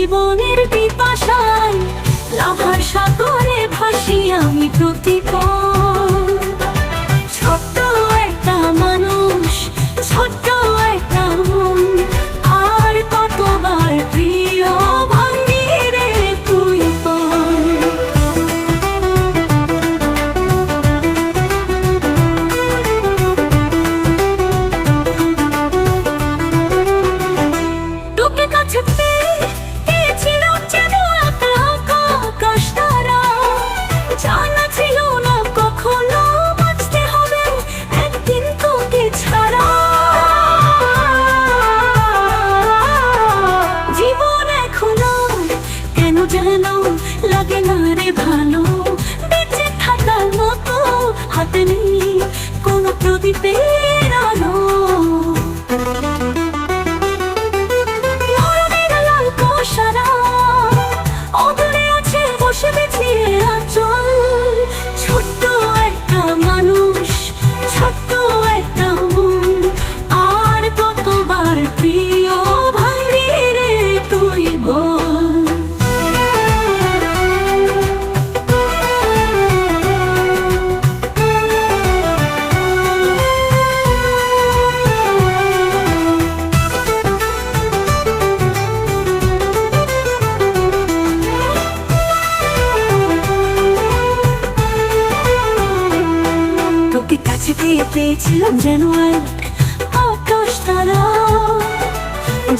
জীবনের পিপাসায় লাভার সাগরে ভাসি আমি প্রতিটা কোনো প্রদীপের কাছে পেয়ে পেয়েছিলাম যেন আকাশ, তারা।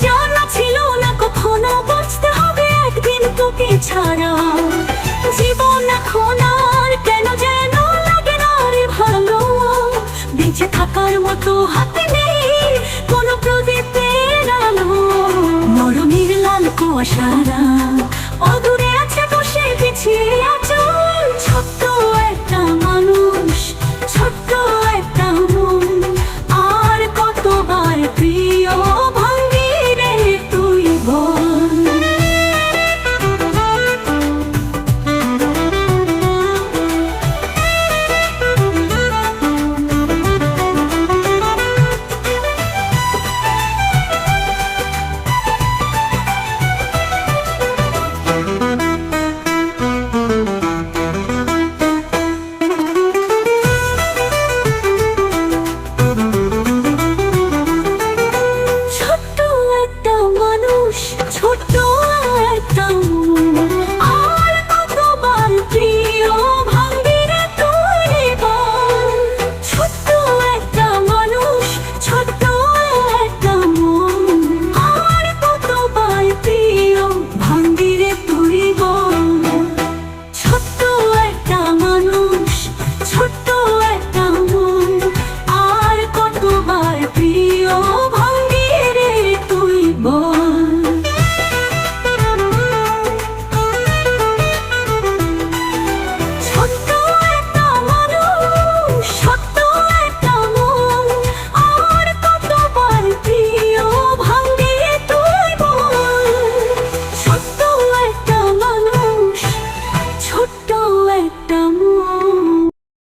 জানা ছিল না কখনো বাঁচতে হবে একদিন তোকে ছাড়া। জীবন এখন আর কেন যেন লাগে না রে ভালো। বেঁচে থাকার মতো হাতে নেই কোনো প্রদীপের আলো। মরণের লাল কুয়াশারা, অদূর